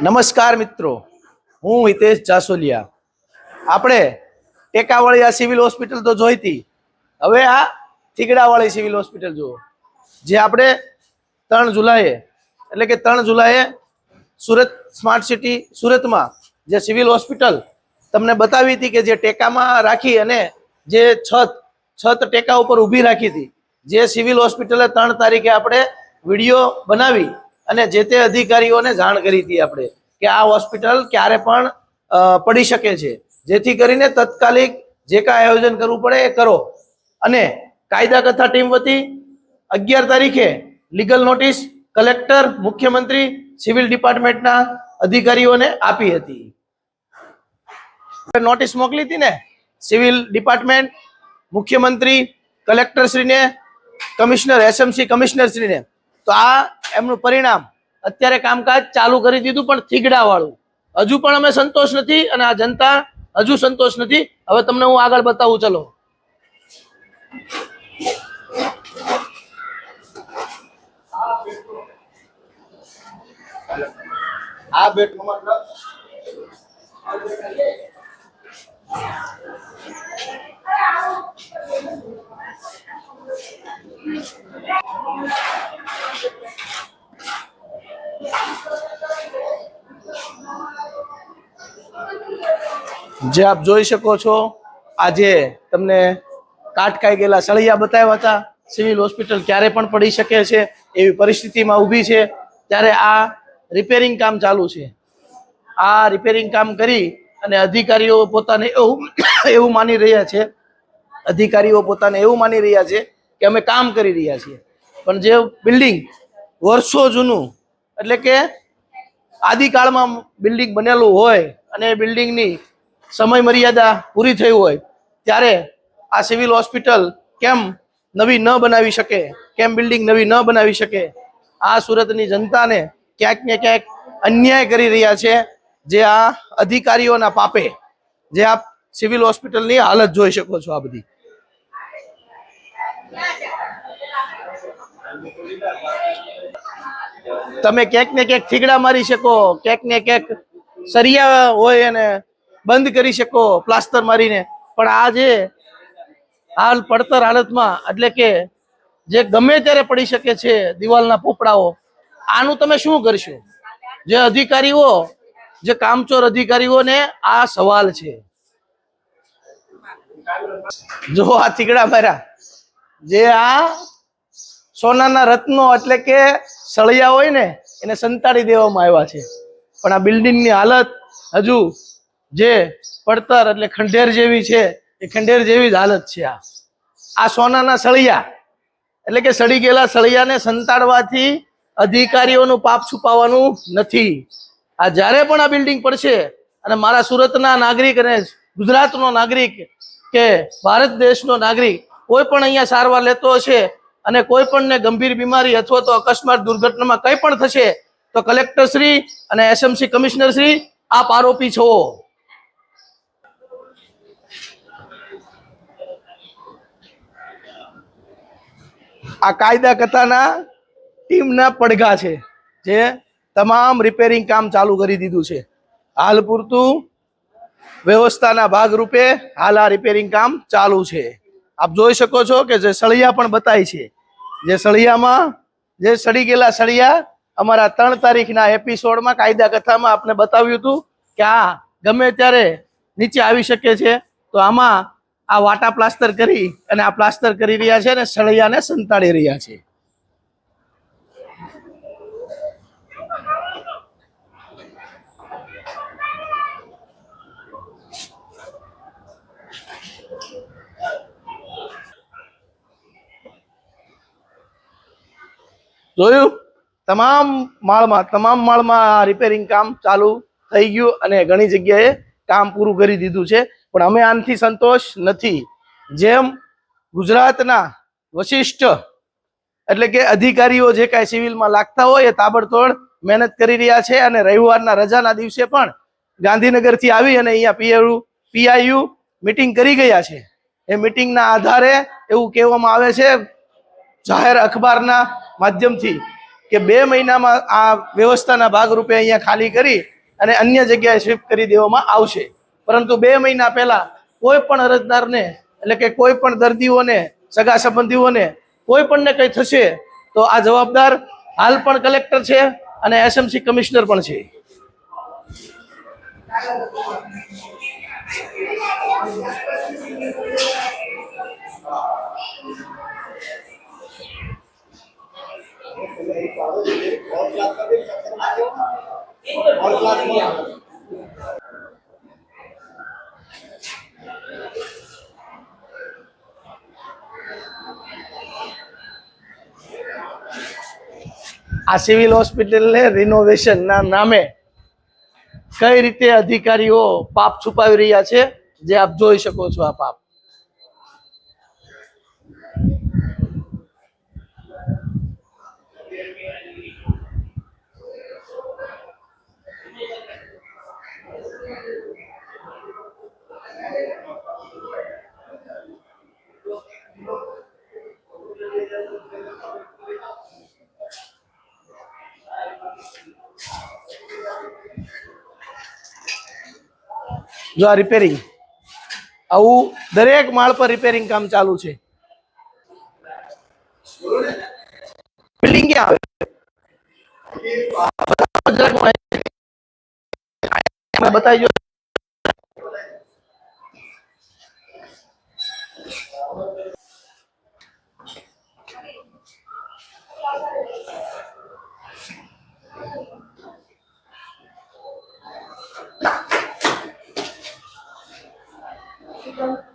નમસ્કાર મિત્રો, હું હિતેશ જાસોલિયા. આપણે ટેકાવાળી આ સિવિલ હોસ્પિટલ તો જોઈતી હવે આ થીગડાવાળી સિવિલ હોસ્પિટલ જુઓ. જે આપણે ત્રણ જુલાઈએ, એટલે કે ત્રણ જુલાઈએ સુરત સ્માર્ટ સિટી સુરતમાં જે સિવિલ હોસ્પિટલ તમને બતાવી હતી કે જે ટેકામાં રાખી અને જે છત છત ટેકા ઉપર ઊભી રાખી હતી. જે સિવિલ હોસ્પિટલે ત્રણ તારીખે આપણે વીડિયો બનાવી અને જે તે અધિકારીઓને જાણ કરી હતી આપણે કે આ હોસ્પિટલ ક્યારે પણ પડી શકે છે. જેથી કરીને તત્કાલિક જે કાંઈ આયોજન કરવું પડે એ કરો. અને કાયદા કથા ટીમ વતી અગિયાર તારીખે લીગલ નોટિસ કલેક્ટર, મુખ્યમંત્રી, સિવિલ ડિપાર્ટમેન્ટના અધિકારીઓને આપી હતી. નોટિસ મોકલી હતી ને, સિવિલ ડિપાર્ટમેન્ટ, મુખ્યમંત્રી, કલેક્ટરશ્રીને, કમિશનર, એસએમસી કમિશનરશ્રીને. તો આ એમનું પરિણામ. અત્યારે કામકાજ ચાલુ કરી દીધું પણ થીગડા વાળું હજુ પણ અમે સંતોષ નથી અને આ જનતા હજુ સંતોષ નથી. હવે તમને હું આગળ બતાવું. ચલો. આ બેટનો મતલબ જે આપ જોઈ શકો છો, આજે તમને કાટકાઈ ગયેલા સળિયા બતાવ્યા હતા. સિવિલ હોસ્પિટલ ક્યારે પણ પડી શકે છે, એવી પરિસ્થિતિમાં ઊભી છે. ત્યારે આ રિપેરિંગ કામ ચાલુ છે. આ રિપેરિંગ કામ કરી અને અધિકારીઓ પોતાને એવું એવું માની રહ્યા છે, અધિકારીઓ પોતાને એવું માની રહ્યા છે કે અમે કામ કરી રહ્યા છીએ. પણ જે બિલ્ડિંગ વર્ષો જૂનું, એટલે કે આદિકાળમાં બિલ્ડિંગ બનેલું હોય અને એ બિલ્ડિંગની સમય મર્યાદા પૂરી થઈ હોય, ત્યારે આ સિવિલ હોસ્પિટલ કેમ નવી ન બનાવી શકે? કેમ બિલ્ડિંગ નવી ન બનાવી શકે? આ સુરતની જનતાને ક્યાંક ને ક્યાંક અન્યાય કરી રહ્યા છે જે આ અધિકારીઓના પાપે, જે આપ સિવિલ હોસ્પિટલની હાલત જોઈ શકો છો આ બધી. તમે ક્યાંક ને ક્યાંક થીગડા મારી શકો, ક્યાંક ને ક્યાંક સરિયા હોય એને બંધ કરી શકો, પ્લાસ્ટર મારીને. પણ આ જે હાલ પડતર હાલતમાં, એટલે કે જે ગમે ત્યારે પડી શકે છે દિવાલના પોપડાઓ, આનું તમે શું કરશો? જે અધિકારીઓ, જે કામચોર અધિકારીઓને આ સવાલ છે. જો આ થીગડા મારા જે આ સોનાના રત્નો એટલે કે સળિયા હોય ને, એને સંતાડી દેવામાં આવ્યા છે. પણ આ બિલ્ડિંગની હાલત હજુ જે પડતર એટલે ખંડેર જેવી છે, એ ખંડેર જેવી જ હાલત છે આ. આ સોનાના સળિયા. એટલે કે સડી ગયેલા સળિયાને સંતાડવાથી અધિકારીઓનું પાપ છુપાવવાનું નથી. આ જ્યારે પણ આ બિલ્ડિંગ પડશે, અને મારા સુરતના નાગરિક અને ગુજરાતનો નાગરિક કે ભારત દેશનો નાગરિક, કોઈ પણ અહીંયા સારવાર લેતો હશે અને કોઈ પણને ગંભીર બીમારી અથવા તો અકસ્માત દુર્ઘટનામાં કંઈ પણ થશે, તો કલેક્ટર શ્રી અને એસએમસી કમિશનર શ્રી આપ આરોપી છો. આ કાયદા કથાના ટીમના પડઘા છે, જે તમામ રિપેરિંગ કામ ચાલુ કરી દીધું છે. હાલ પૂરતું વ્યવસ્થાના ભાગરૂપે હાલ આ રિપેરિંગ કામ ચાલુ છે. આપ જોઈ શકો છો કે જે સળિયા પણ બતાય છે. જે સળિયામાં જે સડી ગયેલા સળિયા અમારા ત્રણ તારીખના એપિસોડમાં કાયદા કથામાં આપને બતાવ્યું હતું કે આ ગમે ત્યારે નીચે આવી શકે છે, તો આમાં આ વાટા પ્લાસ્ટર કરી અને આ પ્લાસ્ટર કરી રહ્યા છે અને સળિયાને સંતાડી રહ્યા છે. જોયું? તમામ માળમાં તમામ માળમાં રિપેરિંગ કામ ચાલુ થઈ ગયું અને ઘણી જગ્યાએ કામ પૂરું કરી દીધું છે. પણ અમે આનાથી સંતોષ નથી. જેમ ગુજરાતના વશિષ્ઠ એટલે કે અધિકારીઓ જે કાંઈ સિવિલમાં લાગતા હોય એ તાબડતોડ મહેનત કરી રહ્યા છે અને રવિવારના રજાના દિવસે પણ ગાંધીનગરથી આવી અને અહીંયા પીએયુ, પીઆઈયુ મિટિંગ કરી ગયા છે. એ મિટિંગના આધારે એવું કહેવામાં આવે છે જાહેર અખબારના માધ્યમથી કે બે મહિનામાં આ વ્યવસ્થાના ભાગરૂપે અહીંયા ખાલી કરી અને અન્ય જગ્યાએ શિફ્ટ કરી દેવામાં આવશે. પરંતુ બે મહિના પહેલા કોઈ પણ અરજદારને એટલે કે કોઈ પણ દર્દીઓને, સગા સંબંધીઓને કોઈ પણને કંઈ થશે તો આ જવાબદાર હાલ પણ કલેક્ટર છે અને એસએમસી કમિશનર પણ છે. और આ સિવિલ હોસ્પિટલને રિનોવેશનના નામે કઈ રીતે અધિકારીઓ પાપ છુપાવી રહ્યા છે જે આપ જોઈ શકો છો આ પાપ. જો આ રિપેરિંગ આવું દરેક માળ પર રિપેરિંગ કામ ચાલુ છે. બિલ્ડિંગ ક્યાં આવે બતાવી chicken